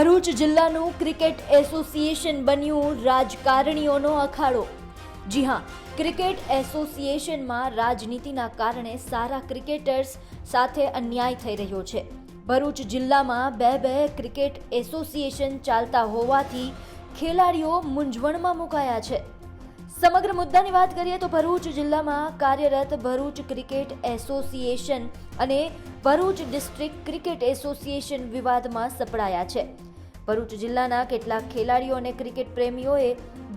ભરૂચ જિલ્લાનું cricket association બન્યું રાજકારણીઓનો અખાડો. જી હા, ક્રિકેટ એસોસિએશનમાં રાજનીતિના કારણે સારા ક્રિકેટર્સ સાથે અન્યાય થઈ રહ્યો છે. ભરૂચ જિલ્લામાં બે બે ક્રિકેટ એસોસિએશન ચાલતા હોવાથી ખેલાડીઓ મૂંઝવણમાં મુકાયા છે. સમગ્ર મુદ્દાની વાત કરીએ તો ભરૂચ જિલ્લામાં કાર્યરત ભરૂચ ક્રિકેટ એસોસિએશન અને ભરૂચ ડિસ્ટ્રિક્ટ ક્રિકેટ એસોસિએશન વિવાદમાં સપડાયા છે. ભરૂચ જિલ્લાના કેટલાક ખેલાડીઓ અને ક્રિકેટ પ્રેમીઓએ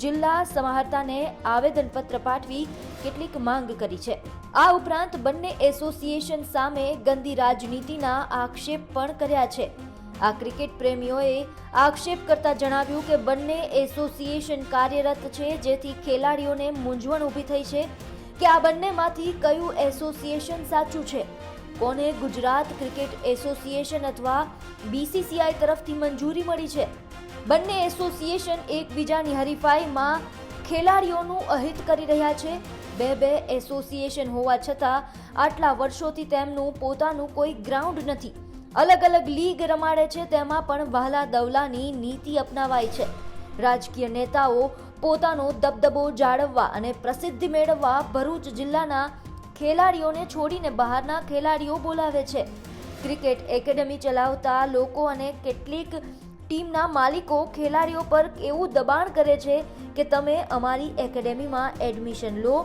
જિલ્લા સમાહર્તાને આવેદનપત્ર પાઠવી કેટલીક માંગ કરી છે. આ ઉપરાંત બંને એસોસિએશન સામે ગંદી રાજનીતિના આક્ષેપ પણ કર્યા છે. આ ક્રિકેટ પ્રેમીઓએ આક્ષેપ કરતા જણાવ્યું કે બંને એસોસિએશન કાર્યરત છે, જેથી ખેલાડીઓને મૂંઝવણ ઊભી થઈ છે કે આ બંનેમાંથી કયું એસોસિએશન સાચું છે. કોને ગુજરાત ક્રિકેટ એસોસિએશન અથવા બીસીસીઆઈ તરફથી મંજૂરી મળી છે? બંને એસોસિએશન એકબીજાની હરીફાઈમાં ખેલાડીઓનું અહિત કરી રહ્યા છે. બે બે એસોસિએશન હોવા છતાં આટલા વર્ષોથી તેમનું પોતાનું કોઈ ગ્રાઉન્ડ નથી. અલગ અલગ લીગ રમાડે છે, તેમાં પણ વહાલા દવલાની નીતિ અપનાવાય છે. રાજકીય નેતાઓ પોતાનો દબદબો જાળવવા અને પ્રસિદ્ધિ મેળવવા ભરૂચ જિલ્લાના ખેલાડીઓને છોડીને બહારના ખેલાડીઓ બોલાવે છે. ક્રિકેટ એકેડમી ચલાવતા લોકો અને કેટલીક ટીમના માલિકો ખેલાડીઓ પર એવું દબાણ કરે છે કે તમે અમારી એકેડેમીમાં એડમિશન લો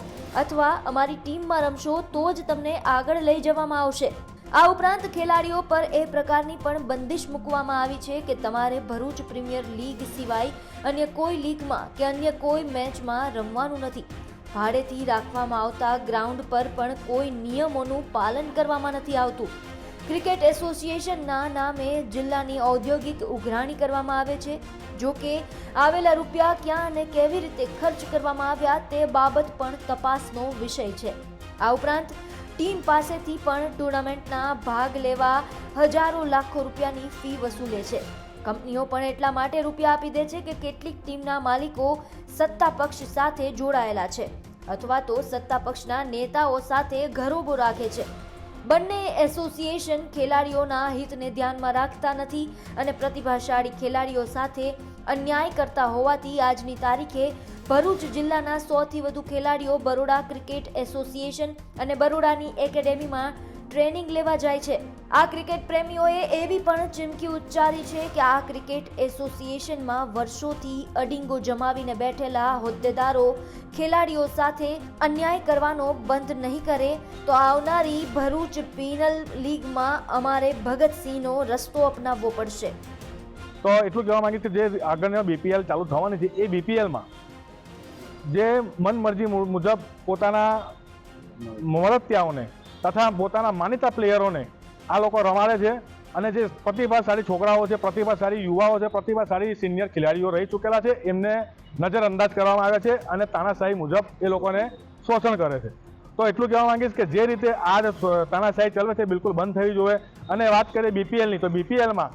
અથવા અમારી ટીમમાં રમશો તો જ તમને આગળ લઈ જવામાં આવશે. આ ઉપરાંત ખેલાડીઓ પર એ પ્રકારની પણ બંદિશ મૂકવામાં આવી છે કે તમારે ભરૂચ પ્રીમિયર લીગ સિવાય અન્ય કોઈ લીગમાં કે અન્ય કોઈ મેચમાં રમવાનું નથી. ભાડેથી રાખવામાં આવતા ગ્રાઉન્ડ પર પણ કોઈ નિયમોનું પાલન કરવામાં નથી આવતું. ક્રિકેટ એસોસિએશનના નામે જિલ્લાની ઔદ્યોગિક ઉઘરાણી કરવામાં આવે છે. જો કે, આવેલા રૂપિયા ક્યાં અને કેવી રીતે ખર્ચ કરવામાં આવ્યા તે બાબત પણ તપાસનો વિષય છે. આ ઉપરાંત, ટીમ પાસેથી પણ ટુર્નામેન્ટના ભાગ લેવા હજારો લાખો રૂપિયાની ફી વસૂલે છે. કંપનીઓ પણ એટલા માટે રૂપિયા આપી દે છે કે કેટલીક ટીમના માલિકો સત્તા પક્ષ સાથે જોડાયેલા છે અથવા તો સત્તા પક્ષના નેતાઓ સાથે ઘરોબો રાખે છે. બંને એસોસિએશન ખેલાડીઓના હિતને ધ્યાનમાં રાખતા નથી અને પ્રતિભાશાળી ખેલાડીઓ સાથે અન્યાય કરતા હોવાથી આજની તારીખે ભરૂચ જિલ્લાના સોથી વધુ ખેલાડીઓ બરોડા ક્રિકેટ એસોસિએશન અને બરોડાની એકેડેમીમાં ટ્રેનિંગ લેવા જાય છે. આ ક્રિકેટ પ્રેમીઓએ એવી પણ ચીમકી ઉચ્ચારી છે કે આ ક્રિકેટ એસોસિએશનમાં વર્ષોથી અડિંગો જમાવીને બેઠેલા હોદ્દેદારો, ખેલાડીઓ સાથે અન્યાય કરવાનો બંધ નહીં કરે, તો આવનારી ભરૂચ પીનલ લીગમાં અમારે ભગતસિંહનો રસ્તો અપનાવવો પડશે. તો એટલું કહેવા માંગે કે જે આગળના બીપીએલ ચાલુ થવાની છે, એ બીપીએલમાં જે મનમરજી મુજબ પોતાના મળતિયાઓને તથા પોતાના માનીતા પ્લેયરોને આ લોકો રમાડે છે અને જે પ્રતિભાશાળી છોકરાઓ છે, પ્રતિભાશાળી યુવાઓ છે, પ્રતિભાશાળી સિનિયર ખેલાડીઓ રહી ચૂકેલા છે, એમને નજરઅંદાજ કરવામાં આવે છે અને તાનાશાહી મુજબ એ લોકોને શોષણ કરે છે. તો એટલું કહેવા માંગીશ કે જે રીતે આ તાનાશાહી ચાલે છે બિલકુલ બંધ થવી જોઈએ. અને વાત કરીએ બીપીએલની તો બીપીએલમાં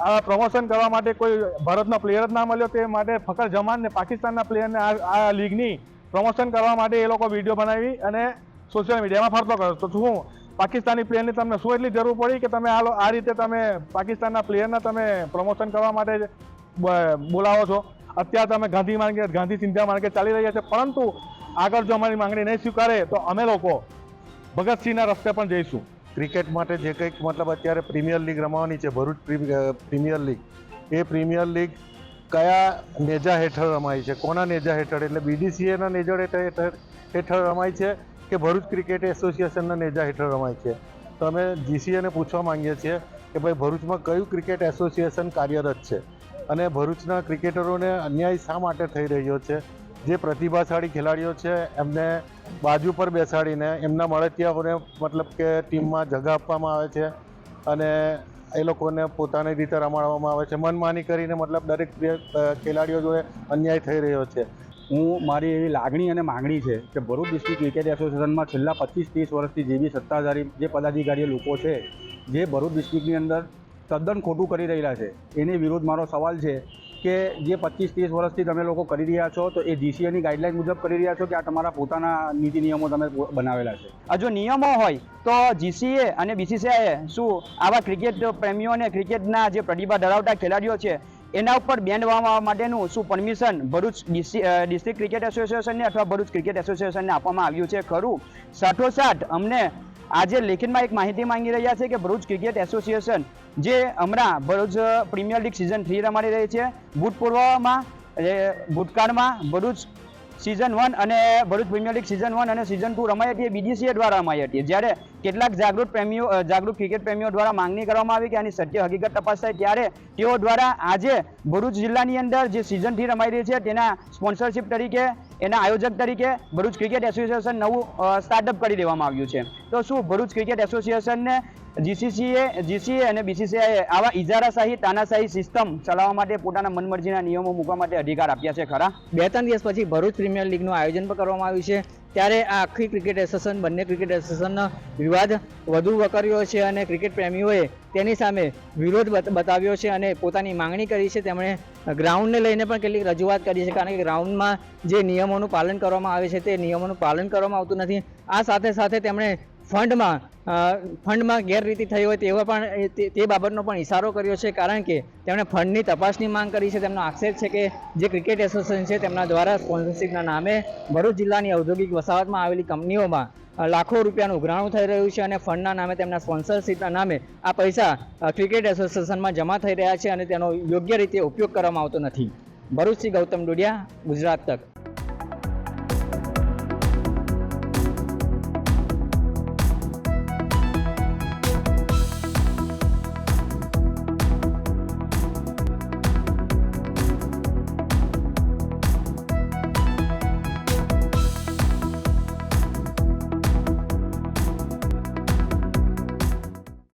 આ પ્રમોશન કરવા માટે કોઈ ભારતનો પ્લેયર જ ના મળ્યો, તે માટે ફકર જમાન ને પાકિસ્તાનના પ્લેયરને આ આ લીગની પ્રમોશન કરવા માટે એ લોકો વીડિયો બનાવી અને સોશિયલ મીડિયામાં ફરતો કર્યો. તો શું, પાકિસ્તાની પ્લેયરની તમને શું એટલી જરૂર પડી કે તમે આ રીતે તમે પાકિસ્તાનના પ્લેયરને તમે પ્રમોશન કરવા માટે બોલાવો છો? અત્યારે તમે ગાંધી માર્ગે, ગાંધી ચિંતા માર્ગે ચાલી રહ્યા છે પરંતુ આગળ જો અમારી માંગણી નહીં સ્વીકારે, તો અમે લોકો ભગતસિંહના રસ્તે પણ જઈશું. ક્રિકેટ માટે જે કંઈક મતલબ અત્યારે પ્રીમિયર લીગ રમવાની છે, ભરૂચ પ્રી- પ્રીમિયર લીગ. એ પ્રીમિયર લીગ કયા નેજા હેઠળ રમાય છે? કોના નેજા હેઠળ? એટલે બીડીસીએના નેજા હેઠળ હેઠળ રમાય છે? કે ભરૂચ ક્રિકેટ એસોસિએશનના નેજા હેઠળ રમાય છે. તો અમે જીસીએને પૂછવા માંગીએ છીએ કે ભાઈ ભરૂચમાં કયું ક્રિકેટ એસોસિએશન કાર્યરત છે? અને ભરૂચના ક્રિકેટરોને અન્યાય શા માટે થઈ રહ્યો છે? જે પ્રતિભાશાળી ખેલાડીઓ છે, એમને બાજુ પર બેસાડીને એમના મળતિયાઓને મતલબ કે ટીમમાં જગા આપવામાં આવે છે અને એ લોકોને પોતાની રીતે રમાડવામાં આવે છે. મનમાની કરીને મતલબ દરેક ખેલાડીઓ જોડે અન્યાય થઈ રહ્યો છે. હું મારી એવી લાગણી અને માગણી છે કે ભરૂચ ડિસ્ટ્રિક્ટ ક્રિકેટ એસોસિએશનમાં છેલ્લા પચીસ ત્રીસ વર્ષથી જે બી સત્તાધારી, જે પદાધિકારીઓ લોકો છે, જે ભરૂચ ડિસ્ટ્રિક્ટની અંદર તદ્દન ખોટું કરી રહેલા છે, એની વિરુદ્ધ મારો સવાલ છે કે જે પચીસ ત્રીસ વર્ષથી તમે લોકો કરી રહ્યા છો, તો એ જીસીએની ગાઈડલાઈન મુજબ કરી રહ્યા છો કે આ તમારા પોતાના નીતિ નિયમો તમે બનાવેલા છે? આ જો નિયમો હોય, તો જીસીએ અને બીસીસીઆઈએ શું આવા ક્રિકેટ પ્રેમીઓને ક્રિકેટના જે પ્રતિભા ધરાવતા ખેલાડીઓ છે એના ઉપર બેન્ડ વાળવા માટેનું શું પરમિશન ભરૂચ ડિસ્ટ્રિક્ટ ક્રિકેટ એસોસિએશનને અથવા ભરૂચ ક્રિકેટ એસોસિએશનને આપવામાં આવ્યું છે ખરું. સાથોસાથ અમને આજે લેખિતમાં એક માહિતી માંગી રહ્યા છે કે ભરૂચ ક્રિકેટ એસોસિએશન જે હમણાં Bharuch premier league season three રમાડી રહી છે, ભૂતપૂર્વમાં ભૂતકાળમાં ભરૂચ સિઝન વન અને Bharuch premier league season one અને સિઝન ટુ રમાઈ હતી એ બીડીસીએ દ્વારા રમાઈ હતી. જ્યારે કેટલાક જાગૃત પ્રેમીઓ જાગૃત ક્રિકેટ પ્રેમીઓ દ્વારા માંગણી કરવામાં આવી કે આની સત્ય હકીકત તપાસ ત્યારે તેઓ દ્વારા આજે ભરૂચ જિલ્લાની અંદર જે સિઝન થ્રી રમાઈ રહી છે, તેના સ્પોન્સરશિપ તરીકે એના આયોજક તરીકે ભરૂચ ક્રિકેટ એસોસિએશન નવું સ્ટાર્ટઅપ કરી દેવામાં આવ્યું છે. તો શું ભરૂચ ક્રિકેટ એસોસિએશનને જીસીસીએ જીસીએ અને બીસીસીઆઈએ આવા ઇજારાશાહી તાનાશાહી સિસ્ટમ ચલાવવા માટે પોતાના મનમરજીના નિયમો મૂકવા માટે અધિકાર આપ્યા છે ખરા? બે ત્રણ દિવસ પછી ભરૂચ પ્રીમિયર લીગનું આયોજન પણ કરવામાં આવ્યું છે. ત્યારે આ આખી ક્રિકેટ એસોસિએશન બંને ક્રિકેટ એસોસિએશનનો વિવાદ વધુ વકર્યો છે અને ક્રિકેટ પ્રેમીઓએ તેની સામે વિરોધ બત- બતાવ્યો છે અને પોતાની માંગણી કરી છે. તેમણે ગ્રાઉન્ડને લઈને પણ કેટલીક રજૂઆત કરી છે, કારણ કે ગ્રાઉન્ડમાં જે નિયમોનું પાલન કરવામાં આવે છે, તે નિયમોનું પાલન કરવામાં આવતું નથી. આ સાથે સાથે તેમણે ફંડમાં ફંડમાં ગેરરીતિ થઈ હોય તેવા પણ તે બાબતનો પણ ઇશારો કર્યો છે, કારણ કે તેમણે ફંડની તપાસની માંગ કરી છે. તેમનો આક્ષેપ છે કે જે ક્રિકેટ એસોસિએશન છે તેમના દ્વારા સ્પોન્સરશિપના નામે ભરૂચ જિલ્લાની ઔદ્યોગિક વસાહતમાં આવેલી કંપનીઓમાં લાખો રૂપિયાનું ઉઘરાણું થઈ રહ્યું છે અને ફંડના નામે તેમના સ્પોન્સરશિપના નામે આ પૈસા ક્રિકેટ એસોસિએશનમાં જમા થઈ રહ્યા છે અને તેનો યોગ્ય રીતે ઉપયોગ કરવામાં આવતો નથી. ભરૂચથી ગૌતમ ડોડિયા, ગુજરાત તક.